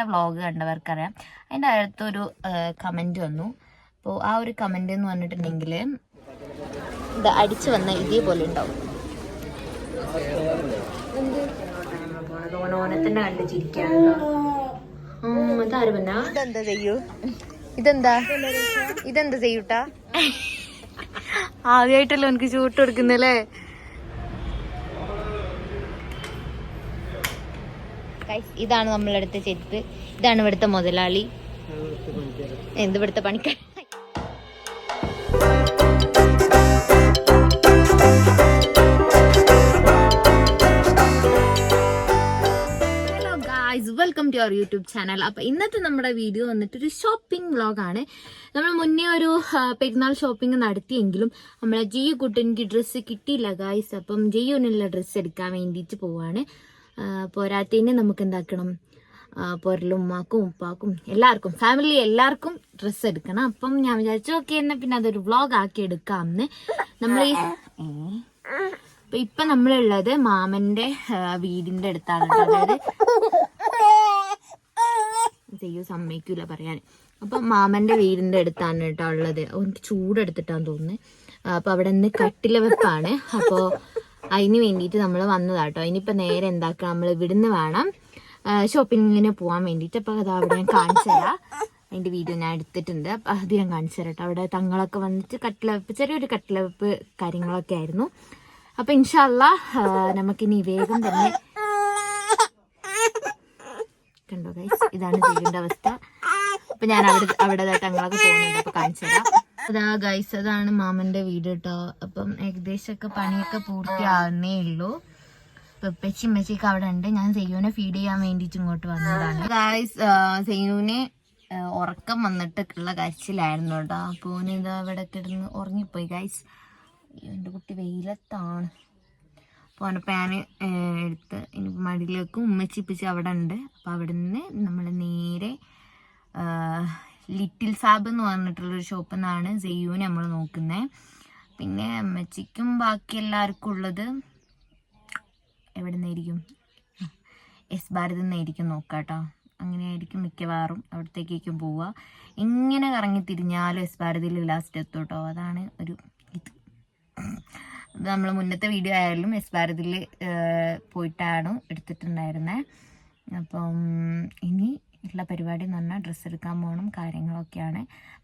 Vlog കണ്ടവർക്കറിയാം. അതിന്റെ അടുത്തൊരു comment വന്നു. അപ്പോൾ ആ ഒരു കമന്റ് എന്ന് പറഞ്ഞിട്ടുണ്ടെങ്കിൽ ഇത് അടിച്ചു വന്ന ഇതേപോലെ ഉണ്ടാവും. ഓനോനത്തിന്റെ കണ്ട് ചിരിക്കാണല്ലോ അതാര് പറഞ്ഞ ഇതെന്താ ചെയ്യൂ? ഇതെന്താ? ഇതെന്താ ചെയ്യൂട്ടാ? ആദ്യമായിട്ടല്ലോ എനിക്ക് ചൂട്ട് കൊടുക്കുന്നല്ലേ? ഇതാണ് നമ്മളെടുത്ത ചെരുപ്പ്. ഇതാണ് ഇവിടുത്തെ മുതലാളി. എന്ത് ഇവിടുത്തെ പണിക്കാർ welcome to our YouTube channel അപ്പൊ ഇന്നത്തെ നമ്മുടെ വീഡിയോ വന്നിട്ട് ഒരു ഷോപ്പിംഗ് വ്ളോഗാണ് നമ്മൾ മുന്നേ ഒരു പെരുന്നാൾ ഷോപ്പിംഗ് നടത്തിയെങ്കിലും നമ്മളെ ജിയു കുട്ടനിക്ക് ഡ്രസ്സ് കിട്ടിയില്ല ഗായ്സ് അപ്പം ജിയുവിനുള്ള ഡ്രസ്സ് എടുക്കാൻ വേണ്ടിയിട്ട് പോവാണ്. പോരാത്തതിന് നമുക്ക് എന്താക്കണം? പൊരലും ഉമ്മാക്കും ഉപ്പാക്കും എല്ലാവർക്കും ഫാമിലി എല്ലാവർക്കും ഡ്രസ്സ് എടുക്കണം. അപ്പം ഞാൻ വിചാരിച്ചു ഓക്കെ എന്നാ പിന്നെ അതൊരു വ്ളോഗ് ആക്കി എടുക്കാമെന്ന് നമ്മൾ ഈ ഇപ്പൊ നമ്മളുള്ളത് മാമന്റെ വീടിന്റെ അടുത്താണ്. അതായത് ചെയ്യൂ സമ്മതിക്കൂല പറയാൻ അപ്പൊ മാമന്റെ വീടിന്റെ അടുത്താണ് കേട്ടോ ഉള്ളത്. എനിക്ക് ചൂടെടുത്തിട്ടാന്ന് തോന്നുന്നു. അപ്പൊ അവിടെ നിന്ന് കട്ടില വെപ്പാണ്. അപ്പോ അതിന് വേണ്ടിയിട്ട് നമ്മൾ വന്നതാട്ടോ ഇനിയിപ്പോൾ നേരെ എന്താക്കുക നമ്മൾ ഇവിടുന്ന് വേണം ഷോപ്പിങ്ങിന് പോകാൻ വേണ്ടിയിട്ട്. അപ്പോൾ അത് അവിടെ ഞാൻ കാണിച്ചു തരാം. അതിന്റെ വീഡിയോ ഞാൻ എടുത്തിട്ടുണ്ട്. അപ്പോൾ അത് ഞാൻ കാണിച്ചു തരാം. അവിടെ തങ്ങളൊക്കെ വന്നിട്ട് കട്ടിലവെപ്പ് ചെറിയൊരു കട്ടിലവെപ്പ് കാര്യങ്ങളൊക്കെ ആയിരുന്നു. അപ്പോൾ ഇൻഷല്ല നമുക്കിനി വേഗം തന്നെ കണ്ടോ ഗൈസ് ഇതാണ് ചെയ്യേണ്ട അവസ്ഥ. അപ്പൊ ഞാൻ അവിടെ അവിടെ തങ്ങളൊക്കെ പോകുന്നുണ്ട്. അപ്പൊ കാണിച്ചു തരാം. അതാ ഗൈസ് അതാണ് മാമന്റെ വീട് കേട്ടോ അപ്പം ഏകദേശമൊക്കെ പണിയൊക്കെ പൂർത്തിയാവുന്നേ ഉള്ളൂ. പെപ്പച്ചി ഉമ്മച്ചിയൊക്കെ അവിടെ ഉണ്ട്. ഞാൻ സെയ്യൂനെ ഫീഡ് ചെയ്യാൻ വേണ്ടിയിട്ട് ഇങ്ങോട്ട് വന്നതാണ്. ഗൈസ് സെയ്യൂനെ ഉറക്കം വന്നിട്ടൊക്കെയുള്ള കരച്ചിലായിരുന്നു കേട്ടോ അപ്പൊ ഇതാ അവിടെ കിടന്ന് ഉറങ്ങിപ്പോയി. ഗൈസ് എന്റെ കുട്ടി വെയിലത്താണ്. പോനപ്പോൾ ഞാൻ എടുത്ത് ഇനി മടിയിലേക്ക് ഉമ്മച്ചിപ്പിച്ച് അവിടെ ഉണ്ട്. അപ്പോൾ അവിടെ നിന്ന് നമ്മൾ നേരെ ലിറ്റിൽ സാബ് എന്ന് പറഞ്ഞിട്ടുള്ളൊരു ഷോപ്പിൽ നിന്നാണ് സെയ്യൂനെ നമ്മൾ നോക്കുന്നത് പിന്നെ അമ്മച്ചിക്കും ബാക്കി എല്ലാവർക്കും ഉള്ളത് എവിടെ നിന്നായിരിക്കും? എസ് ഭാരതിൽ നിന്നായിരിക്കും നോക്കുക കേട്ടോ അങ്ങനെയായിരിക്കും മിക്കവാറും അവിടത്തേക്കൊക്കെ പോവുക ഇങ്ങനെ കറങ്ങി തിരിഞ്ഞാലും എസ് ഭാരതിയിൽ ലാസ്റ്റ് എത്തും കേട്ടോ അതാണ് ഒരു ഇത്. നമ്മൾ മുന്നത്തെ വീഡിയോ ആയാലും എസ് ഭാരതിൽ പോയിട്ടാണ് എടുത്തിട്ടുണ്ടായിരുന്നത് അപ്പം ഇനി ഉള്ള പരിപാടി എന്ന് പറഞ്ഞാൽ ഡ്രസ്സ് എടുക്കാൻ പോകണം കാര്യങ്ങളൊക്കെയാണ്.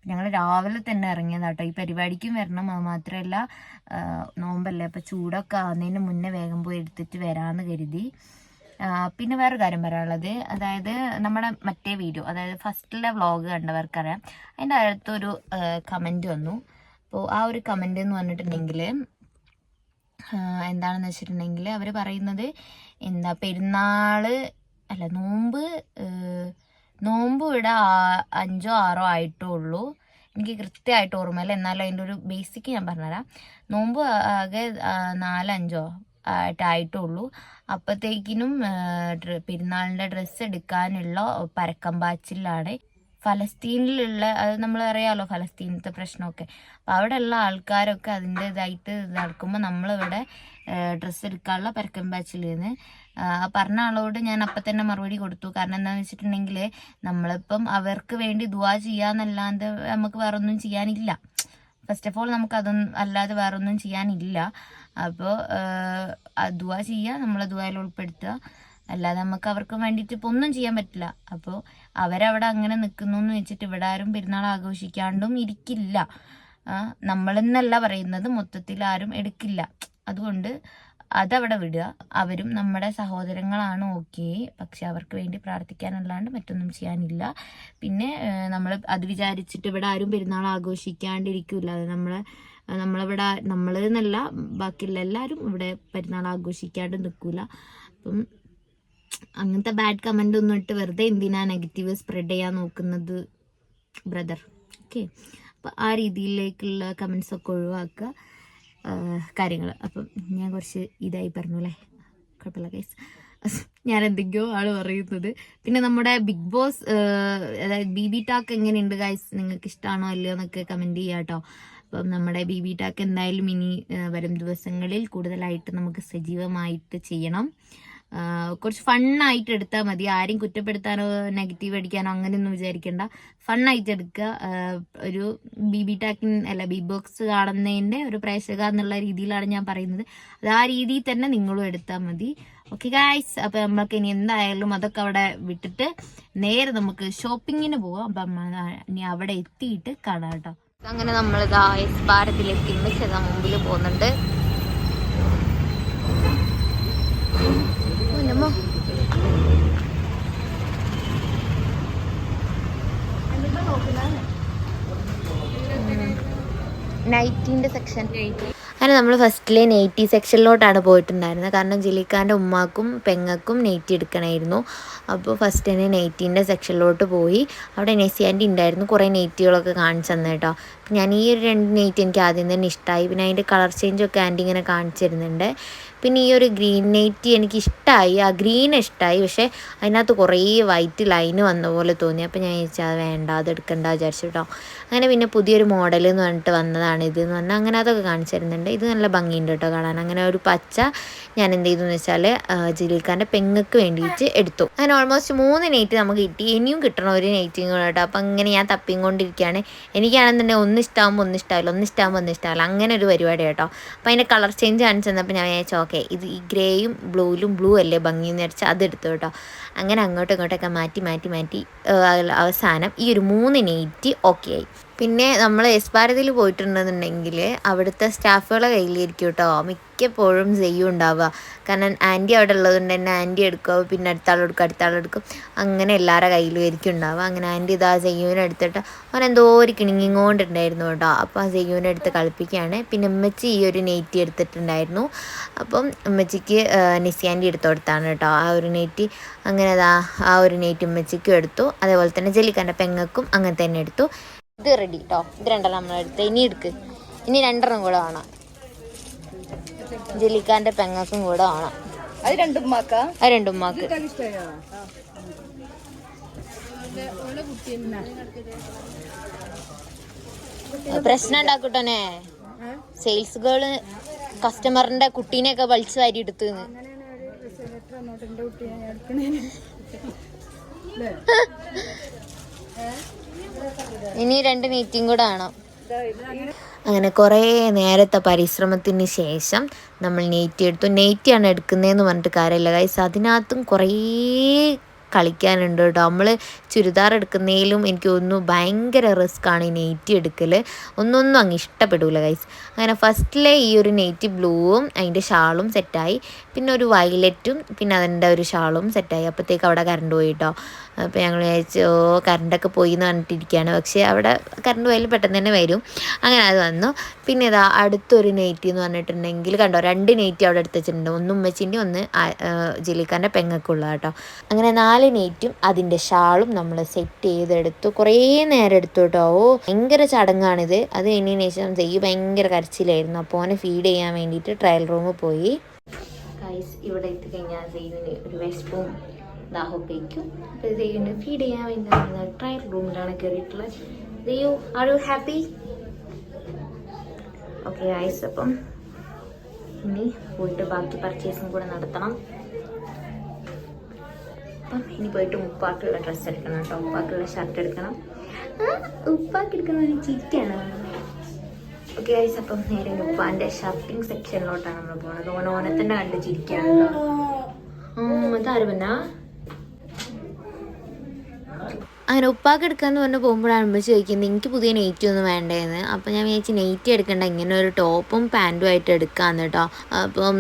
ഞങ്ങൾ രാവിലെ തന്നെ ഇറങ്ങിയതാട്ടോ ഈ പരിപാടിക്കും വരണം. അത് മാത്രമല്ല നോമ്പല്ലേ? അപ്പം ചൂടൊക്കെ ആവുന്നതിന് മുന്നേ വേഗം പോയി എടുത്തിട്ട് വരാമെന്ന് കരുതി. പിന്നെ വേറെ കാര്യം പറയാനുള്ളത്. അതായത് നമ്മുടെ മറ്റേ വീഡിയോ അതായത് ഫസ്റ്റിലെ വ്ളോഗ് കണ്ടവർക്കറിയാം. അതിന്റെ അടുത്തൊരു കമന്റ് വന്നു. അപ്പോൾ ആ ഒരു കമന്റ് എന്ന് പറഞ്ഞിട്ടുണ്ടെങ്കിൽ എന്താണെന്ന് വെച്ചിട്ടുണ്ടെങ്കിൽ അവർ പറയുന്നത് എന്താ? പെരുന്നാൾ അല്ല നോമ്പ് നോമ്പ് ഇവിടെ അഞ്ചോ ആറോ ആയിട്ടേ ഉള്ളൂ എനിക്ക് കൃത്യമായിട്ട് ഓർമ്മയില്ല. എന്നാലും അതിന്റെ ഒരു ബേസിക് ഞാൻ പറഞ്ഞുതരാം. നോമ്പ് ആകെ നാലഞ്ചോ ആയിട്ടേ ഉള്ളൂ അപ്പോഴത്തേക്കിനും പെരുന്നാളിന്റെ ഡ്രസ്സ് എടുക്കാനുള്ള പരക്കം പാച്ചിലാണ്. ഫലസ്തീനിലുള്ള അത് നമ്മൾ അറിയാലോ ഫലസ്തീനത്തെ പ്രശ്നമൊക്കെ. അപ്പം അവിടെയുള്ള ആൾക്കാരൊക്കെ അതിന്റെതായിട്ട് നടക്കുമ്പോൾ നമ്മളിവിടെ ഡ്രസ്സ് എടുക്കാനുള്ള പരക്കം ബാച്ചിൽ നിന്ന് പറഞ്ഞ ആളോട് ഞാൻ അപ്പം തന്നെ മറുപടി കൊടുത്തു. കാരണം എന്താണെന്ന് വെച്ചിട്ടുണ്ടെങ്കിൽ നമ്മളിപ്പം അവർക്ക് വേണ്ടി ദുവാ ചെയ്യാന്നല്ലാണ്ട് നമുക്ക് വേറെ ഒന്നും ചെയ്യാനില്ല. ഫസ്റ്റ് ഓഫ് ഓൾ നമുക്ക് അതൊന്നും അല്ലാതെ വേറെ ഒന്നും ചെയ്യാനില്ല അപ്പോൾ ദുവാ ചെയ്യുക നമ്മൾ ദുവായിൽ ഉൾപ്പെടുത്തുക. അല്ലാതെ നമുക്ക് അവർക്ക് വേണ്ടിയിട്ട് ഇപ്പോൾ ഒന്നും ചെയ്യാൻ പറ്റില്ല. അപ്പോൾ അവരവിടെ അങ്ങനെ നിൽക്കുന്നു എന്ന് വെച്ചിട്ട് ഇവിടെ ആരും പെരുന്നാൾ ആഘോഷിക്കാണ്ടും ഇരിക്കില്ല. നമ്മളെന്നല്ല പറയുന്നത് മൊത്തത്തിൽ ആരും എടുക്കില്ല. അതുകൊണ്ട് അതവിടെ വിടുക. അവരും നമ്മുടെ സഹോദരങ്ങളാണ് ഓക്കെ. പക്ഷെ അവർക്ക് വേണ്ടി പ്രാർത്ഥിക്കാനല്ലാണ്ട് മറ്റൊന്നും ചെയ്യാനില്ല. പിന്നെ നമ്മൾ അത് വിചാരിച്ചിട്ട് ഇവിടെ ആരും പെരുന്നാൾ ആഘോഷിക്കാണ്ടിരിക്കില്ല അത് നമ്മളെ നമ്മളിവിടെ നമ്മൾ എന്നല്ല ബാക്കിയുള്ള എല്ലാവരും ഇവിടെ പെരുന്നാൾ ആഘോഷിക്കാണ്ട് നിൽക്കില്ല അപ്പം അങ്ങനത്തെ ബാഡ് കമന്റ് ഒന്നും ഇട്ട് വെറുതെ എന്തിനാ നെഗറ്റീവ് സ്പ്രെഡ് ചെയ്യാൻ നോക്കുന്നത് ബ്രദർ ഓക്കെ അപ്പം ആ രീതിയിലേക്കുള്ള കമൻസ് ഒക്കെ ഒഴിവാക്കുക. കാര്യങ്ങൾ അപ്പം ഞാൻ കുറച്ച് ഇതായി പറഞ്ഞു അല്ലേ കുഴപ്പമില്ല കേസ് ഞാൻ എന്തൊക്കെയോ ആൾ പറയുന്നത്. പിന്നെ നമ്മുടെ ബിഗ് ബോസ് അതായത് ബി ബി ടാക്ക് എങ്ങനെയുണ്ട് ഗൈസ് നിങ്ങൾക്ക് ഇഷ്ടമാണോ അല്ലയോ എന്നൊക്കെ കമന്റ് ചെയ്യാം കേട്ടോ. അപ്പം നമ്മുടെ ബി ബി ടാക്ക് എന്തായാലും ഇനി വരും ദിവസങ്ങളിൽ കൂടുതലായിട്ട് നമുക്ക് സജീവമായിട്ട് ചെയ്യണം. കുറച്ച് ഫണ്ണായിട്ട് എടുത്താൽ മതി. ആരെയും കുറ്റപ്പെടുത്താനോ നെഗറ്റീവ് അടിക്കാനോ അങ്ങനെയൊന്നും വിചാരിക്കേണ്ട. ഫണ്ണായിട്ട് എടുക്കുക. ഒരു ബി ബി ടാക്കിൻ അല്ല ബി ബോക്സ് കാണുന്നതിന്റെ ഒരു പ്രേക്ഷക എന്നുള്ള രീതിയിലാണ് ഞാൻ പറയുന്നത്. അത് ആ രീതിയിൽ തന്നെ നിങ്ങളും എടുത്താൽ മതി. ഓക്കെ ഗായ്സ് അപ്പോൾ നമ്മൾക്ക് ഇനി എന്തായാലും അതൊക്കെ അവിടെ വിട്ടിട്ട് നേരെ നമുക്ക് ഷോപ്പിങ്ങിന് പോവാം. അപ്പം ഇനി അവിടെ എത്തിയിട്ട് കാണാം കേട്ടോ. അങ്ങനെ നമ്മൾ ഗായ്സ് എസ് ഭാരതിലേക്ക് ചെന്ന മുമ്പിൽ പോകുന്നുണ്ട്. നൈറ്റിന്റെ സെക്ഷൻ. അങ്ങനെ നമ്മൾ ഫസ്റ്റിലെ നെയ്റ്റി സെക്ഷനിലോട്ടാണ് പോയിട്ടുണ്ടായിരുന്നത്. കാരണം ജിലിക്കാന്റെ ഉമ്മാക്കും പെങ്ങക്കും നെയ്റ്റി എടുക്കണമായിരുന്നു അപ്പോൾ ഫസ്റ്റ് തന്നെ നെയ്റ്റീന്റെ സെക്ഷനിലോട്ട് പോയി. അവിടെ നെസി ആന്റി ഉണ്ടായിരുന്നു. കുറേ നെയ്റ്റികളൊക്കെ കാണിച്ചു തന്നെ കേട്ടോ. ഞാൻ ഈ ഒരു രണ്ട് നെയ്റ്റ് എനിക്ക് ആദ്യം തന്നെ ഇഷ്ടമായി പിന്നെ അതിന്റെ കളർ ചേഞ്ചൊക്കെ ആന്റി ഇങ്ങനെ കാണിച്ചു തരുന്നുണ്ട്. പിന്നെ ഈ ഒരു ഗ്രീൻ നൈറ്റി എനിക്ക് ഇഷ്ടമായി ആ ഗ്രീൻ ഇഷ്ടമായി പക്ഷേ അതിനകത്ത് കുറേ വൈറ്റ് ലൈൻ വന്ന പോലെ തോന്നി. അപ്പോൾ ഞാൻ ചോദിച്ചാൽ വേണ്ട അത് എടുക്കണ്ട വിചാരിച്ചു കേട്ടോ. അങ്ങനെ പിന്നെ പുതിയൊരു മോഡൽ എന്ന് പറഞ്ഞിട്ട് വന്നതാണ് ഇത് എന്ന് പറഞ്ഞാൽ അങ്ങനെ അതൊക്കെ കാണിച്ചു തരുന്നുണ്ട്. ഇത് നല്ല ഭംഗിയുണ്ട് കേട്ടോ കാണാൻ. അങ്ങനെ ഒരു പച്ച ഞാൻ എന്ത് ചെയ്തു എന്ന് വെച്ചാൽ ജിലിക്കാന്റെ പെങ്ങക്ക് വേണ്ടിയിട്ട് എടുത്തു. അങ്ങനെ ഓൾമോസ്റ്റ് മൂന്ന് നെയ്റ്റ് നമുക്ക് കിട്ടി. ഇനിയും കിട്ടണം ഒരു നെയ്റ്റിങ് കൂടെ കേട്ടോ. അപ്പം അങ്ങനെ ഞാൻ തപ്പിക്കൊണ്ടിരിക്കുകയാണ്. എനിക്കാണെന്നുണ്ടെങ്കിൽ ഒന്ന് ഇഷ്ടമാകുമ്പോൾ ഒന്ന് ഇഷ്ടമാവില്ല ഒന്ന് ഇഷ്ടമാകുമ്പോൾ ഒന്ന് ഇഷ്ടമാവില്ല അങ്ങനെ ഒരു പരിപാടി കേട്ടോ. അപ്പോൾ അതിന്റെ കളർ ചേഞ്ച് കാണിച്ചു തന്നപ്പോൾ ഞാൻ വിചാരിച്ചു ഓക്കെ ഇത് ഈ ഗ്രേയും ബ്ലൂയിലും ബ്ലൂ അല്ലേ ഭംഗി എന്ന് വെച്ചാൽ അതെടുത്തു കേട്ടോ. അങ്ങനെ അങ്ങോട്ടും ഇങ്ങോട്ടൊക്കെ മാറ്റി മാറ്റി മാറ്റി അവസാനം ഈ ഒരു മൂന്ന് നെയ്റ്റ് ഓക്കെ ആയി. പിന്നെ നമ്മൾ എസ് ഭാരതിയിൽ പോയിട്ടുണ്ടെന്നുണ്ടെങ്കിൽ അവിടുത്തെ സ്റ്റാഫുകളെ കയ്യിലിരിക്കും കേട്ടോ മിക്കപ്പോഴും ചെയ്യും ഉണ്ടാവുക. കാരണം ആന്റി അവിടെ ഉള്ളതുകൊണ്ട് തന്നെ ആന്റി എടുക്കുക പിന്നെ അടുത്ത ആൾ എടുക്കും അടുത്ത ആൾ എടുക്കും. അങ്ങനെ എല്ലാവരുടെ കയ്യിലും ആയിരിക്കും ഉണ്ടാവുക. അങ്ങനെ ആന്റി ഇതാ ജയ്യൂനെ എടുത്തിട്ട് അവൻ എന്തോ ഒരു കിണിങ്ങിങ്ങോണ്ടുണ്ടായിരുന്നു കേട്ടോ. അപ്പോൾ ആ ജയ്യൂനെ എടുത്ത് കളിപ്പിക്കുകയാണ്. പിന്നെ ഉമ്മച്ചി ഈ ഒരു നെയ്റ്റി എടുത്തിട്ടുണ്ടായിരുന്നു. അപ്പം ഉമ്മച്ചിക്ക് നിസി ആന്റി എടുത്തു കൊടുത്താണ് കേട്ടോ. ആ ഒരു നെയ്റ്റി അങ്ങനെ അതാ ആ ഒരു നെയ്റ്റ് ഉമ്മച്ചിക്കും എടുത്തു. അതേപോലെ തന്നെ ജെല്ലിക്കാന്റെ പെങ്ങക്കും അങ്ങനെ തന്നെ എടുത്തു. ഇത് റെഡി കേട്ടോ ഇത് രണ്ടെണ്ണം നമ്മളെടുത്ത് ഇനി എടുക്ക്. ഇനി രണ്ടെണ്ണം കൂടെ വേണം. ജലിക്കാന്റെ പെങ്ങസും കൂടെ വേണം. അത് രണ്ടും മാക്ക അത് രണ്ടും ഉമ്മാക്ക്. പ്രശ്നം ഉണ്ടാക്കട്ടോനെ. സെയിൽസ് ഗേൾ കസ്റ്റമറിന്റെ കുട്ടീനെ ഒക്കെ വലിച്ചു വാരി എടുത്ത് ഇനി രണ്ട് മീറ്റിംഗ് കൂടെ ആണോ അങ്ങനെ കുറേ നേരത്തെ പരിശ്രമത്തിന് ശേഷം നമ്മൾ നെയ്റ്റി എടുത്തു. നെയ്റ്റിയാണ് എടുക്കുന്നതെന്ന് പറഞ്ഞിട്ട് കാര്യമില്ല. കൈസ് അതിനകത്തും കുറേ കളിക്കാനുണ്ട് കേട്ടോ. നമ്മൾ ചുരിദാർ എടുക്കുന്നതിലും എനിക്ക് തോന്നുന്നു ഭയങ്കര റിസ്ക്കാണ് ഈ നെയ്റ്റി എടുക്കൽ ഒന്നൊന്നും അങ്ങ് ഇഷ്ടപ്പെടില്ല ഗൈസ് അങ്ങനെ ഫസ്റ്റിലെ ഈ ഒരു നെയ്റ്റി ബ്ലൂവും അതിന്റെ ഷാളും സെറ്റായി പിന്നെ ഒരു വയലറ്റും പിന്നെ അതിന്റെ ഒരു ഷാളും സെറ്റായി അപ്പോഴത്തേക്ക് അവിടെ കറണ്ട് പോയി കേട്ടോ. അപ്പോൾ ഞങ്ങൾ വിചാരിച്ചു ഓ കറണ്ടൊക്കെ പോയി എന്ന് പറഞ്ഞിട്ടിരിക്കുകയാണ് പക്ഷേ അവിടെ കറണ്ട് പോയാലും പെട്ടെന്ന് തന്നെ വരും. അങ്ങനെ അത് വന്നു. പിന്നെ ഇതാ അടുത്തൊരു നെയ്റ്റി എന്ന് പറഞ്ഞിട്ടുണ്ടെങ്കിൽ കണ്ടോ രണ്ട് നെയ്റ്റി അവിടെ എടുത്ത് വെച്ചിട്ടുണ്ട്. ഒന്ന് ഉമ്മച്ചിന്റെ ഒന്ന് ജിലിക്കാന്റെ പെങ്ങൾക്കുള്ള കേട്ടോ. അങ്ങനെ നാല് നെയ്റ്റും അതിന്റെ ഷാളും നമ്മൾ സെറ്റ് ചെയ്തെടുത്തു. കുറേ നേരം എടുത്തു കേട്ടോ. ഓ ഭയങ്കര ചടങ്ങാണിത്. അത് കഴിഞ്ഞതിന് ശേഷം ചെയ്യ് ഭയങ്കര കരച്ചിലായിരുന്നു. അപ്പോൾ ഓനെ ഫീഡ് ചെയ്യാൻ വേണ്ടിയിട്ട് ട്രയൽ റൂമിൽ പോയി. ഇവിടെ എത്തിക്കഴിഞ്ഞാൽ ഒരു വിശപ്പും ദാഹമൊക്കെ വയ്ക്കും അപ്പോൾ സെയ്യുവിന് ഫീഡ് ചെയ്യാൻ വേണ്ടി നമ്മൾ ട്രയൽ റൂമിലാണ് കയറിയിട്ടുള്ളത് സെയ്യു ആർ യു ഹാപ്പി ഓക്കെ ആയിസ് അപ്പം ഇനി പോയിട്ട് ബാക്കി പർച്ചേസും കൂടെ നടത്തണം. അപ്പം ഇനി പോയിട്ട് ഉപ്പാക്കുള്ള ഡ്രസ്സ് എടുക്കണം കേട്ടോ. ഉപ്പാക്കുള്ള ഷർട്ട് എടുക്കണം. ഉപ്പാക്ക് എടുക്കുന്നത് ചിറ്റാണ് ഓക്കെ ഗൈസ് അപ്പം നേരെ ഉപ്പാന്റെ ഷർട്ടിങ് സെക്ഷനിലോട്ടാണ് നമ്മൾ പോകുന്നത് ഓന ഓനത്തന്നെ കണ്ട് ചിരിക്കാണല്ലോ. അതാരും പിന്നെ അങ്ങനെ ഉപ്പാക്ക് എടുക്കാന്ന് പറഞ്ഞ് പോകുമ്പോഴാണ് അമ്മച്ചി ചോദിക്കുന്നത് എനിക്ക് പുതിയ നെയ്റ്റി ഒന്നും വേണ്ടേന്ന്? അപ്പം ഞാൻ വിചാരിച്ചു നെയ്റ്റി എടുക്കണ്ട ഇങ്ങനെ ഒരു ടോപ്പും പാന്റും ആയിട്ട് എടുക്കാന്ന് കേട്ടോ അപ്പം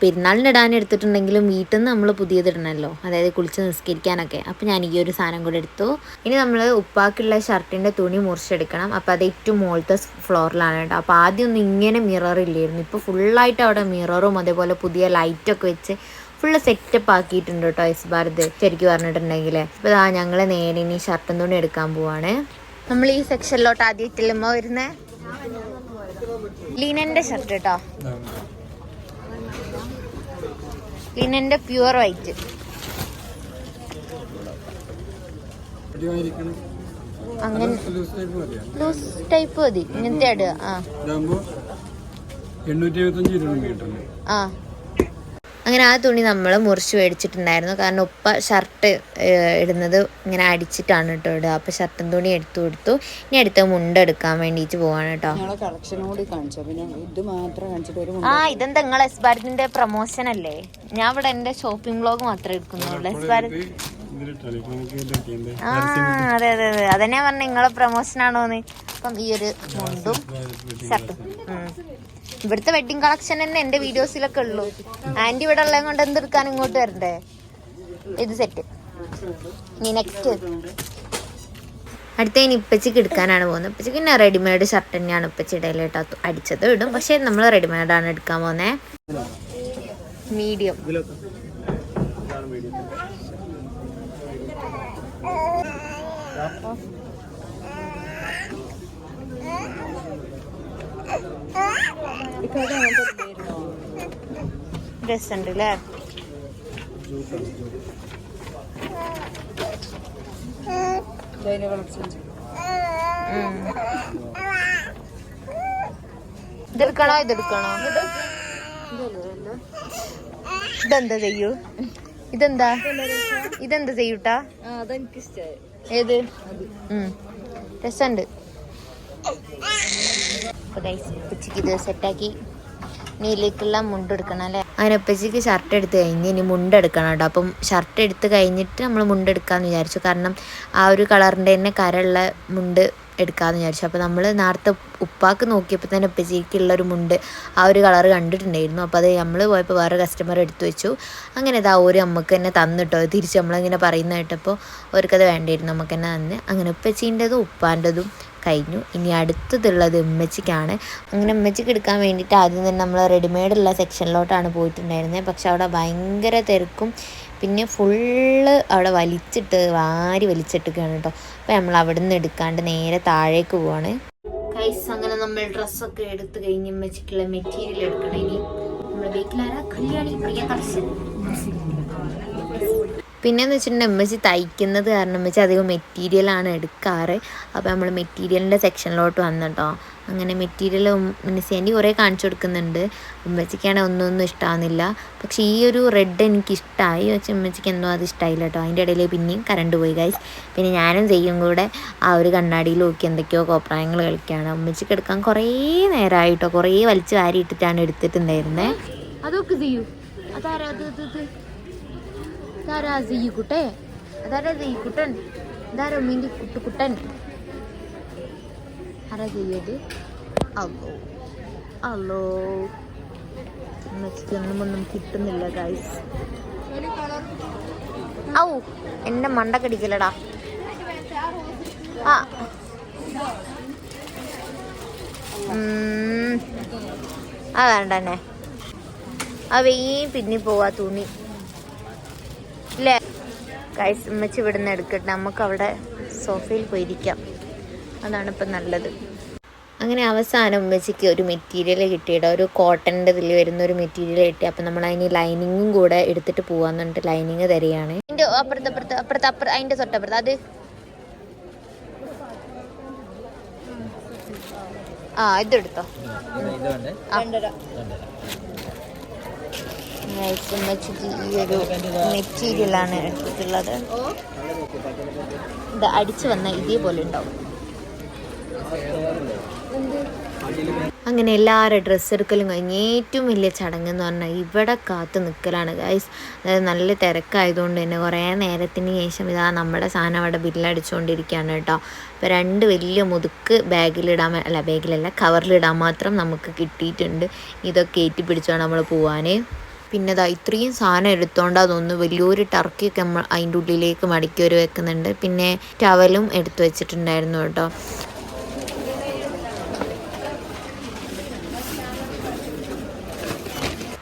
പെരുന്നാളിന് ഇടാൻ എടുത്തിട്ടുണ്ടെങ്കിലും വീട്ടിൽ നിന്ന് നമ്മൾ പുതിയത് ഇടണമല്ലോ അതായത് കുളിച്ച് നിസ്കരിക്കാനൊക്കെ. അപ്പം ഞാൻ ഈ ഒരു സാധനം കൂടെ എടുത്തു. ഇനി നമ്മൾ ഉപ്പാക്കുള്ള ഷർട്ടിന്റെ തുണി മുറിച്ചെടുക്കണം. അപ്പം അത് ഏറ്റവും മുകളിലത്തെ ഫ്ലോറിലാണ് കേട്ടോ അപ്പോൾ ആദ്യം ഒന്നും ഇങ്ങനെ മിറർ ഇല്ലായിരുന്നു. ഇപ്പോൾ ഫുള്ളായിട്ട് അവിടെ മിററും അതേപോലെ പുതിയ ലൈറ്റൊക്കെ വെച്ച് ഫുള്ള് സെറ്റപ്പ് ആക്കിയിട്ടുണ്ട് കേട്ടോ ഐസ് ഭാരത് ശരിക്കും പറഞ്ഞിട്ടുണ്ടെങ്കിൽ അപ്പോൾ ഇതാ ഞങ്ങൾ നേരെ ഇനി ഷർട്ടും തുണി എടുക്കാൻ പോവാണ്. നമ്മൾ ഈ സെക്ഷനിലോട്ട് ആദ്യം ആദ്യമായിട്ടില്ലുമ്പോൾ വരുന്നത് ലീനന്റെ ഷർട്ട് കേട്ടോ ലീനന്റെ പ്യുവർ വൈറ്റ് അങ്ങനെ ലൂസ് ടൈപ്പ് മതി. ഇങ്ങനത്തെ ഇടുക. ആ. എണ്ണൂറ്റി മീറ്ററിന് ആ. അങ്ങനെ ആ തുണി നമ്മൾ മുറിച്ച് മേടിച്ചിട്ടുണ്ടായിരുന്നു. കാരണം ഉപ്പ ഷർട്ട് ഇടുന്നത് ഇങ്ങനെ അടിച്ചിട്ടാണ് കേട്ടോ ഇടുക. അപ്പോൾ ഷർട്ടും തുണി എടുത്തു കൊടുത്തു. ഇനി അടുത്ത മുണ്ട് എടുക്കാൻ വേണ്ടിയിട്ട് പോവാണ് കേട്ടോ ആ ഇതെന്താ നിങ്ങൾ എസ് ഭാരതിന്റെ പ്രൊമോഷൻ അല്ലേ? ഞാൻ ഇവിടെ എന്റെ ഷോപ്പിംഗ് ബ്ലോഗ് മാത്രമേ എടുക്കുന്നുള്ളൂ. എസ് ഭാരത് ആ അതെ അതെ അതെ. അതന്നെ പറഞ്ഞ നിങ്ങളെ പ്രൊമോഷൻ ആണോന്ന്. അപ്പം ഈ ഒരു മുണ്ടും ഷർട്ടും. ഇവിടുത്തെ വെഡിങ് കളക്ഷൻ തന്നെ എന്റെ വീഡിയോസിലൊക്കെ ഉള്ളൂ. ആന്റി ഇവിടെ ഉള്ളത് കൊണ്ട് എന്തെടുക്കാൻ ഇങ്ങോട്ട് വരണ്ടേ? ഇത് സെറ്റ് ഇനി നെക്സ്റ്റ് അടുത്ത ഇനി ഇപ്പച്ചിക്ക് എടുക്കാനാണ് പോകുന്നത്. ഇപ്പച്ചിക്ക് പിന്നെ റെഡിമെയ്ഡ് ഷർട്ട് തന്നെയാണ് ഇപ്പച്ചി ഇടയിൽ അടിച്ചത് ഇടും. പക്ഷെ നമ്മൾ റെഡിമെയ്ഡ് ആണ് എടുക്കാൻ പോകുന്നത് മീഡിയം രസമുണ്ട് അല്ലേ കളക്ഷൻ ഉം. ഇതെടുക്കണോ? ഇതെടുക്കണോ? ഇതെന്താ ചെയ്യൂ? ഇതെന്താ? ഇതെന്താ ചെയ്യൂട്ടാ? ഏത്. രസമുണ്ട് ഉച്ചയ്ക്ക് ഇത് സെറ്റാക്കി. നീലേക്കുള്ള മുണ്ട് എടുക്കണം അല്ലേ? ഷർട്ട് എടുത്ത് കഴിഞ്ഞ് ഇനി മുണ്ട് എടുക്കണം കേട്ടോ. അപ്പം ഷർട്ട് എടുത്ത് കഴിഞ്ഞിട്ട് നമ്മൾ മുണ്ട് എടുക്കാമെന്ന് വിചാരിച്ചു. കാരണം ആ ഒരു കളറിന്റെ തന്നെ കരമുള്ള മുണ്ട് എടുക്കാമെന്ന് വിചാരിച്ചു. അപ്പോൾ നമ്മൾ നേരത്തെ ഉപ്പാക്ക് നോക്കിയപ്പോൾ തന്നെ ഉപ്പച്ചിക്കുള്ള ഒരു മുണ്ട് ആ ഒരു കളർ കണ്ടിട്ടുണ്ടായിരുന്നു. അപ്പോൾ അത് നമ്മൾ പോയപ്പോൾ വേറെ കസ്റ്റമർ എടുത്തു വെച്ചു. അങ്ങനെ ഇതാ ഒരു അമ്മയ്ക്ക് തന്നെ തന്നിട്ടോ. തിരിച്ച് നമ്മളിങ്ങനെ പറയുന്ന കേട്ടപ്പോൾ അവർക്കത് വേണ്ടിയിരുന്നു. നമുക്ക് തന്നെ തന്ന്. അങ്ങനെ ഉപ്പച്ചീന്റെതും ഉപ്പാന്റെതും കഴിഞ്ഞു. ഇനി അടുത്തതുള്ളത് ഉമ്മച്ചിക്കാണ്. അങ്ങനെ ഉമ്മച്ചിക്ക് എടുക്കാൻ വേണ്ടിയിട്ട് ആദ്യം തന്നെ നമ്മൾ റെഡിമെയ്ഡ് ഉള്ള സെക്ഷനിലോട്ടാണ് പോയിട്ടുണ്ടായിരുന്നത് പക്ഷെ അവിടെ ഭയങ്കര തിരക്കും. പിന്നെ ഫുള്ള് അവിടെ വലിച്ചിട്ട് വാരി വലിച്ചിട്ടൊക്കെയാണ് കേട്ടോ. അപ്പോൾ നമ്മൾ അവിടെ നിന്ന് എടുക്കാണ്ട് നേരെ താഴേക്ക് പോവാണ്. കൈസ് അങ്ങനെ നമ്മൾ ഡ്രസ്സൊക്കെ എടുത്ത് കഴിഞ്ഞ് വെച്ചിട്ടുള്ള മെറ്റീരിയൽ എടുക്കണം. ഇനി നമ്മുടെ വീട്ടിലാരാ കല്യാണി? പ്രിയ കർശൻ. പിന്നെന്ന് വെച്ചിട്ടുണ്ടെങ്കിൽ ഉമ്മച്ചി തയ്ക്കുന്നത് കാരണം ഉമ്മച്ചി അധികം മെറ്റീരിയലാണ് എടുക്കാറ്. അപ്പോൾ നമ്മൾ മെറ്റീരിയലിന്റെ സെക്ഷനിലോട്ട് വന്നിട്ടോ അങ്ങനെ മെറ്റീരിയൽ മിനിസേന്റെ കുറേ കാണിച്ചു കൊടുക്കുന്നുണ്ട്. ഉമ്മച്ചിക്കാണെങ്കിൽ ഒന്നൊന്നും ഒന്നും ഇഷ്ടമാകുന്നില്ല പക്ഷേ ഈ ഒരു റെഡ് എനിക്ക് ഇഷ്ടമായി പക്ഷേ ഉമ്മച്ചിക്ക് എന്തോ അത് ഇഷ്ടമായില്ല കേട്ടോ അതിന്റെ ഇടയിൽ പിന്നെയും കറണ്ട് പോയി ഗൈസ് പിന്നെ ഞാനും ചെയ്യും കൂടെ ആ ഒരു കണ്ണാടിയിൽ നോക്കി എന്തൊക്കെയോ കോപ്രായങ്ങൾ കളിക്കുകയാണ് ഉമ്മച്ചിക്ക് എടുക്കാൻ കുറേ നേരമായിട്ടോ കുറേ വലിച്ചു വാരി ഇട്ടിട്ടാണ് എടുത്തിട്ടുണ്ടായിരുന്നത് അതൊക്കെ ചെയ്യൂ. അതാരാ? ഇതാരാ കുട്ടേ അതാരാ കുട്ടൻ? ഇതാരാ ഉമ്മീന്റെ കുട്ടുകുട്ടൻ ആരാ ചെയ്യത് അല്ലോ ഒന്നും കിട്ടുന്നില്ല ഗൈസ് ഔ എന്റെ മണ്ട കടിക്കലടാ ആ. ആ വേണ്ട തന്നെ ആ പിന്നെ പോവാ തുണി. കൈസ് ഉമ്മച്ചി ഇവിടെ നിന്ന് എടുക്കട്ടെ. നമുക്ക് അവിടെ സോഫയിൽ പോയിരിക്കാം. അതാണ് ഇപ്പം നല്ലത്. അങ്ങനെ അവസാനം ഉമ്മച്ചിക്ക് ഒരു മെറ്റീരിയൽ കിട്ടിയിട. ഒരു കോട്ടന്റെ ഇതിൽ വരുന്ന ഒരു മെറ്റീരിയൽ കിട്ടി. അപ്പം നമ്മൾ അതിന് ലൈനിങ്ങും കൂടെ എടുത്തിട്ട് പോകാന്ന് പറഞ്ഞിട്ട് ലൈനിങ് തരികയാണ്. അതിന്റെ അപ്പുറത്ത് അപ്പുറത്ത് അപ്പുറത്ത് അപ്പുറത്ത് അതിന്റെ തൊട്ടപ്പുറത്ത്. അത്? ആ ഇതെടുത്തോ. ഈ ഒരു മെറ്റീരിയലാണ് എടുത്തിട്ടുള്ളത്. ഇത് അടിച്ചു വന്ന ഇതേപോലെ ഉണ്ടാവും. അങ്ങനെ എല്ലാവരും ഡ്രസ്സ് എടുക്കലും കഴിഞ്ഞ് ഏറ്റവും വലിയ ചടങ്ങ് എന്ന് പറഞ്ഞാൽ ഇവിടെ കാത്ത് നിൽക്കലാണ് ഗൈസ് അതായത് നല്ല തിരക്കായതുകൊണ്ട് തന്നെ കുറേ നേരത്തിന് ശേഷം ഇതാ നമ്മുടെ സാധനം അവിടെ ബില്ലടിച്ചുകൊണ്ടിരിക്കുകയാണ് കേട്ടോ. അപ്പോൾ രണ്ട് വലിയ മുതുക്ക് ബാഗിലിടാൻ അല്ല ബാഗിലല്ല കവറിലിടാൻ മാത്രം നമുക്ക് കിട്ടിയിട്ടുണ്ട്. ഇതൊക്കെ ഏറ്റി പിടിച്ചാണ് നമ്മൾ പോവാൻ. പിന്നെ അതാ ഇത്രയും സാധനം എടുത്തോണ്ട് അതൊന്ന് വലിയൊരു ടർക്കിയൊക്കെ നമ്മൾ അതിന്റെ ഉള്ളിലേക്ക് മടക്കി ഒരു വെക്കുന്നുണ്ട്. പിന്നെ ടവലും എടുത്തു വെച്ചിട്ടുണ്ടായിരുന്നു കേട്ടോ.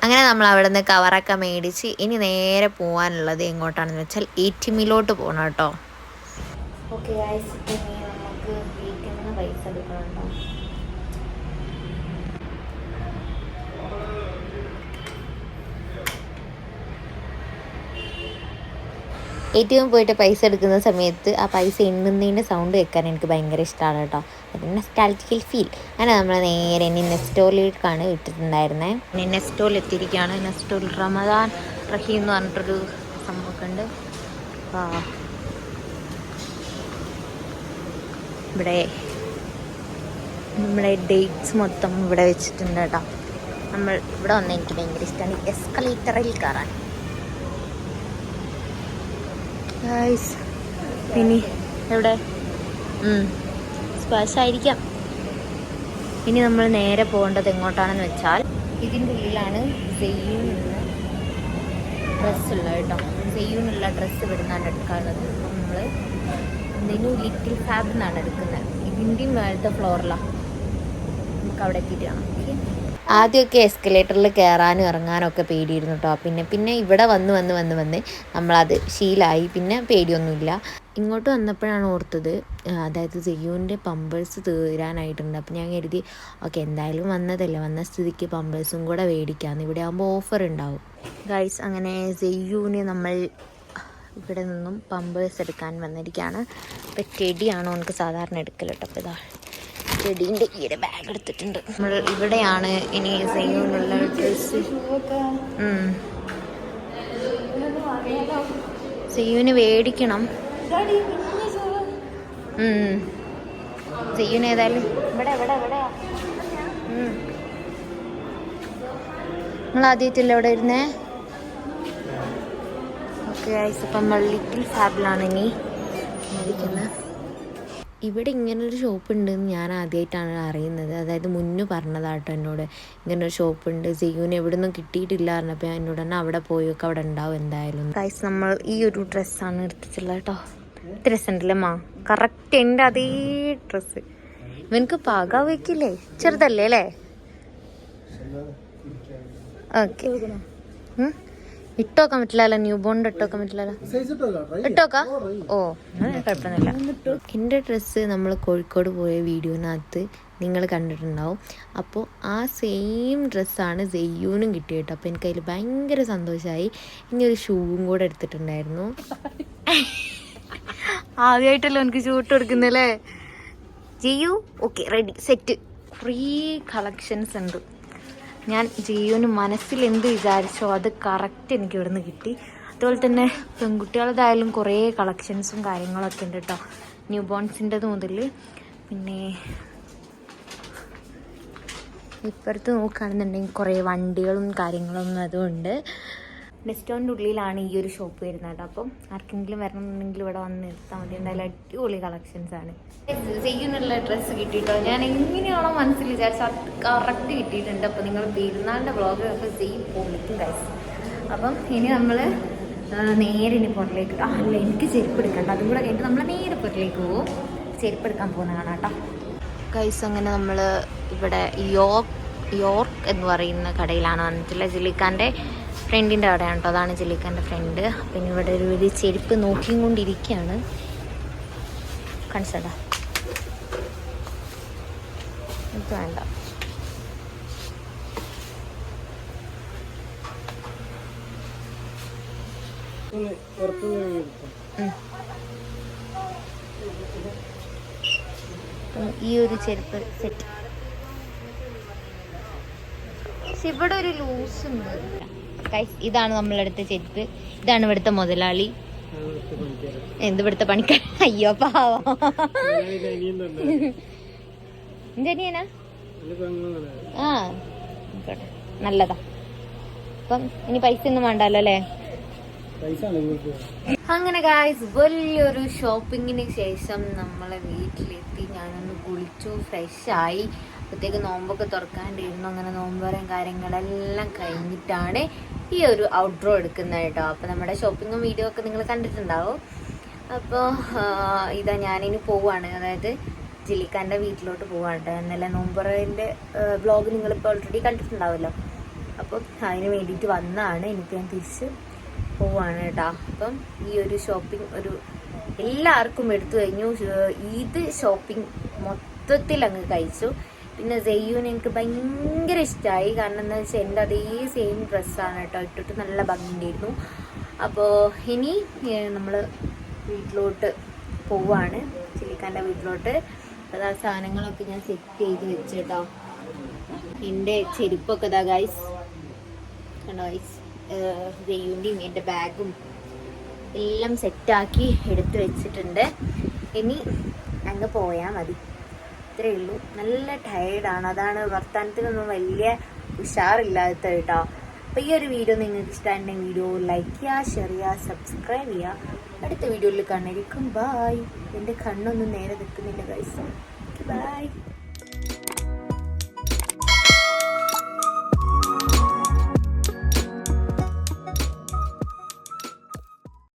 അങ്ങനെ നമ്മൾ അവിടെ നിന്ന് കവറൊക്കെ മേടിച്ച് ഇനി നേരെ പോകാനുള്ളത് എങ്ങോട്ടാണെന്ന് വെച്ചാൽ എ ടി എമ്മിലോട്ട് പോകണം കേട്ടോ. ഓക്കെ നമുക്ക് വീട്ടിൽ നിന്ന് പൈസ എടുക്കണുണ്ടോ എ ടി എം പോയിട്ട് പൈസ എടുക്കുന്ന സമയത്ത് ആ പൈസ എണ്ണുന്നതിന്റെ സൗണ്ട് വെക്കാൻ എനിക്ക് ഭയങ്കര ഇഷ്ടമാണ് കേട്ടോ. അതിന്റെ നെസ്റ്റാൾജിക്കൽ ഫീൽ അങ്ങനെ നമ്മൾ നേരെ ഇനി നെസ്റ്റോളിലേക്കാണ് വിട്ടിട്ടുണ്ടായിരുന്നത് ഇനി നെസ്റ്റോൾ എത്തിയിരിക്കുകയാണ് നെസ്റ്റോൾ റമദാൻ റഹീം എന്ന് പറഞ്ഞിട്ടൊരു സംഭവമൊക്കെ ഉണ്ട്. ഇവിടെ നമ്മുടെ ഡേറ്റ്സ് മൊത്തം ഇവിടെ വെച്ചിട്ടുണ്ട് കേട്ടോ. നമ്മൾ ഇവിടെ വന്ന് എനിക്ക് ഭയങ്കര ഇഷ്ടമാണ് എസ്കലേറ്ററിൽ കയറാൻ. ഗൈസ് ഇനി എവിടെ? സ്പാഷായിരിക്കാം ഇനി നമ്മൾ നേരെ പോകേണ്ടത് എങ്ങോട്ടാണെന്ന് വെച്ചാൽ ഇതിന്റെ ഉള്ളിലാണ് സെയ്യൂനുള്ള ഡ്രസ്സുള്ള കേട്ടോ. സെയ്യൂനുള്ള ഡ്രസ്സ് ഇവിടുന്നാണ് എടുക്കാനുള്ളത്. നമ്മൾ എന്തെങ്കിലും ലിറ്റിൽ ഫാബ് എന്നാണ് എടുക്കുന്നത്. ഇതിന്റെയും മേളത്തെ ഫ്ലോറിലാണ് നമുക്ക് അവിടെ എത്തിയിട്ട് കാണാം. ഓക്കെ ആദ്യമൊക്കെ എസ്കലേറ്ററിൽ കയറാനും ഇറങ്ങാനും ഒക്കെ പേടിയിരുന്നു കേട്ടോ പിന്നെ പിന്നെ ഇവിടെ വന്ന് വന്ന് വന്ന് വന്ന് നമ്മളത് ശീലായി. പിന്നെ പേടിയൊന്നുമില്ല. ഇങ്ങോട്ട് വന്നപ്പോഴാണ് ഓർത്തത് അതായത് സെയ്യൂന്റെ പമ്പേഴ്സ് തീരാനായിട്ടുണ്ട്. അപ്പം ഞാൻ കരുതി ഓക്കെ എന്തായാലും വന്നതല്ലേ. വന്ന സ്ഥിതിക്ക് പമ്പേഴ്സും കൂടെ മേടിക്കാമെന്ന് ഇവിടെ ആകുമ്പോൾ ഓഫർ ഉണ്ടാവും. ഗൈസ് അങ്ങനെ സെയ്യൂന് നമ്മൾ ഇവിടെ നിന്നും പമ്പേഴ്സ് എടുക്കാൻ വന്നിരിക്കുകയാണ്. ഇപ്പം ടെഡിയാണ് നമുക്ക് സാധാരണ എടുക്കൽ ഇതാ. ടെഡീന്റെ ഈ ഒരു ബാഗ് എടുത്തിട്ടുണ്ട്. നമ്മൾ ഇവിടെയാണ് ഇനി സെയ്യൂനുള്ള ഡ്രസ്സ് സെയ്യൂന് മേടിക്കണം. സെയ്യൂന് ഏതായാലും. ഇവിടെ ഇവിടെ ഇവിടെ. ആദ്യമായിട്ടല്ലേ ഇവിടെ ഇരുന്നേ ഓക്കെ ഗൈസ് അപ്പം ഫാബിലാണ് ഇനി. ഇവിടെ ഇങ്ങനൊരു ഷോപ്പ് ഉണ്ടെന്ന് ഞാൻ ആദ്യമായിട്ടാണ് അറിയുന്നത്. അതായത് മുന്നു പറഞ്ഞതാട്ടോ എന്നോട്. ഇങ്ങനൊരു ഷോപ്പ് ഉണ്ട് സെയ്യൂന് എവിടെ നിന്നും കിട്ടിയിട്ടില്ല പറഞ്ഞപ്പോൾ ഞാൻ എന്നോട് തന്നെ അവിടെ പോയൊക്കെ അവിടെ ഉണ്ടാവും എന്തായാലും. ഗൈസ് നമ്മൾ ഈ ഒരു ഡ്രസ്സാണ് എടുത്തിട്ടുള്ളത് കേട്ടോ ഡ്രസ് ഉണ്ടല്ലേ മാ. കറക്റ്റ് എന്റെ അതേ ഡ്രസ്സ് ഇവനക്ക് പാകാ വയ്ക്കില്ലേ ചെറുതല്ലേ അല്ലേ? ഓക്കെ ഇട്ടോക്കാൻ പറ്റില്ലല്ലോ ന്യൂ ബോണ്ട് ഇട്ടോക്കാൻ പറ്റില്ലല്ലോ. ഇട്ടോക്കാ ഓ കുഴപ്പമൊന്നുമില്ല. എന്റെ ഡ്രസ്സ് നമ്മൾ കോഴിക്കോട് പോയ വീഡിയോനകത്ത് നിങ്ങൾ കണ്ടിട്ടുണ്ടാവും. അപ്പോൾ ആ സെയിം ഡ്രസ്സാണ് സെയ്യൂനും കിട്ടിയിട്ട് അപ്പോൾ എനിക്കതിൽ ഭയങ്കര സന്തോഷമായി ഇനി ഒരു ഷൂവും കൂടെ എടുത്തിട്ടുണ്ടായിരുന്നു. ആദ്യമായിട്ടല്ലോ എനിക്ക് ഷൂട്ട് കൊടുക്കുന്നല്ലേ ചെയ്യൂ okay ready set free collections ഉണ്ട്. ഞാൻ ജിയുവിന് മനസ്സിൽ എന്ത് വിചാരിച്ചോ അത് കറക്റ്റ് എനിക്ക് ഇവിടുന്ന് കിട്ടി. അതുപോലെ തന്നെ പെൺകുട്ടികളതായാലും കുറേ കളക്ഷൻസും കാര്യങ്ങളൊക്കെ ഉണ്ട് കേട്ടോ ന്യൂ ബോൺസിന്റെത് മുതൽ പിന്നെ ഇപ്പുറത്ത് നോക്കുകയാണെന്നുണ്ടെങ്കിൽ കുറേ വണ്ടികളും കാര്യങ്ങളും അതുകൊണ്ട് നെസ്റ്റോന്റെ ഉള്ളിലാണ് ഈ ഒരു ഷോപ്പ് വരുന്നത്. അപ്പം ആർക്കെങ്കിലും വരണമെന്നുണ്ടെങ്കിൽ ഇവിടെ വന്ന് നിർത്താൻ മതി. എന്തായാലും അടിപൊളി കളക്ഷൻസ് ആണ്. ചെയ്യുന്നുള്ള ഡ്രസ്സ് കിട്ടിയിട്ടോ? ഞാൻ എങ്ങനെയാണോ മനസ്സിൽ വിചാരിച്ചത്. അത് കറക്റ്റ് കിട്ടിയിട്ടുണ്ട്. അപ്പോൾ നിങ്ങൾ പെരുന്നാളിന്റെ വ്ളോഗ് ഒക്കെ ചെയ്യും പോയിട്ടും ഗൈസ് അപ്പം ഇനി നമ്മൾ നേരെ ഇനി പുറത്തേക്ക് ആ അല്ല എനിക്ക് ചെരുപ്പ് എടുക്കണ്ട. അതും കൂടെ കഴിഞ്ഞിട്ട് നമ്മൾ നേരെ പുറത്തേക്ക് പോകും. ചെരുപ്പ് എടുക്കാൻ പോകുന്നതാണ് കേട്ടോ. ഗൈസ് അങ്ങനെ നമ്മൾ ഇവിടെ യോർക്ക് യോർക്ക് എന്ന് പറയുന്ന കടയിലാണ് വന്നിട്ടുള്ളത്. ജില്ലിക്കാന്റെ ഫ്രണ്ടിന്റെ അവിടെയാണ് കേട്ടോ അതാണ് ജില്ലിക്കാന്റെ ഫ്രണ്ട്. പിന്നെ ഇവിടെ ഒരു ഒരു ചെരുപ്പ് നോക്കിയും കൊണ്ടിരിക്കുകയാണ് കൺസേട്ടാ വേണ്ട. ഈ ഒരു ചെരുപ്പ് സെറ്റ് പക്ഷെ ഇവിടെ ഒരു ലൂസ് ഉണ്ട്. Guys, ഇതാണ് നമ്മളെടുത്ത ചെരുപ്പ്. ഇതാണ് ഇവിടുത്തെ മുതലാളി. എന്ത് ഇവിടുത്തെ പണിക്ക? അയ്യോ പാവോ. എന്തനിയനാ ആ. നല്ലതാ. അപ്പം ഇനി പൈസ ഒന്നും വേണ്ടല്ലോ അല്ലേ? അങ്ങനെ ഗായ്സ് വലിയൊരു ഷോപ്പിങ്ങിന് ശേഷം നമ്മളെ വീട്ടിലെത്തി. ഞാനൊന്ന് കുളിച്ചു ഫ്രഷായി അപ്പോഴത്തേക്ക് നോമ്പൊക്കെ തുറക്കാണ്ടിരുന്നു. അങ്ങനെ നോമ്പറയും കാര്യങ്ങളെല്ലാം കഴിഞ്ഞിട്ടാണ് ഈ ഒരു ഔട്ട്ഡ്രോ എടുക്കുന്നത് കേട്ടോ. അപ്പോൾ നമ്മുടെ ഷോപ്പിങ്ങും വീഡിയോ ഒക്കെ നിങ്ങൾ കണ്ടിട്ടുണ്ടാവും. അപ്പോൾ ഇതാ ഞാനിനി പോവാണ്. അതായത് ജിലിക്കാന്റെ വീട്ടിലോട്ട് പോവാണ് കേട്ടോ. ഇന്നലെ നോമ്പറേന്റെ വ്ളോഗ് നിങ്ങളിപ്പോൾ ഓൾറെഡി കണ്ടിട്ടുണ്ടാവുമല്ലോ. അപ്പം അതിന് വേണ്ടിയിട്ട് വന്നതാണ് എനിക്ക് ഞാൻ തിരിച്ച് പോവാണ് കേട്ടോ. അപ്പം ഈ ഒരു ഷോപ്പിംഗ് ഒരു എല്ലാവർക്കും എടുത്തു കഴിഞ്ഞു. ഈദ് ഷോപ്പിംഗ് മൊത്തത്തിൽ അങ്ങ് കഴിച്ചു. പിന്നെ സെയ്യൂൻ എനിക്ക് ഭയങ്കര ഇഷ്ടമായി കാരണം എന്താ വെച്ചാൽ എന്റെ അതേ സെയിം ഡ്രസ്സാണ് കേട്ടോ. ഇട്ടിട്ട് നല്ല ഭംഗിയുണ്ടായിരുന്നു. അപ്പോൾ ഇനി നമ്മൾ വീട്ടിലോട്ട് പോവാണ്. ചില്ലിക്കാന്റെ വീട്ടിലോട്ട്. അതാ സാധനങ്ങളൊക്കെ ഞാൻ സെറ്റ് ചെയ്ത് വെച്ചിട്ടോ. എന്റെ ചെരുപ്പൊക്കെ ഇതാ ഗൈസ് കണ്ടോ ഗൈസ് ദെയ്യുന്റെയും എന്റെ ബാഗും എല്ലാം സെറ്റാക്കി എടുത്ത് വെച്ചിട്ടുണ്ട്. ഇനി അങ്ങ് പോയാൽ മതി. ഇത്രയേ ഉള്ളൂ. നല്ല ടയേർഡാണ് അതാണ് വർത്തമാനത്തിനൊന്നും വലിയ ഉഷാറില്ലാത്ത കേട്ടോ. അപ്പോൾ ഈ ഒരു വീഡിയോ നിങ്ങൾക്ക് ഇഷ്ടമായിട്ടുണ്ടെങ്കിൽ വീഡിയോ ലൈക്ക് ചെയ്യുക ഷെയർ ചെയ്യുക സബ്സ്ക്രൈബ് ചെയ്യുക. അടുത്ത വീഡിയോയിൽ കണ്ണിരിക്കും ബായ് എന്റെ കണ്ണൊന്നും നേരെ നിൽക്കുന്നില്ല ഗൈസ് ബായ്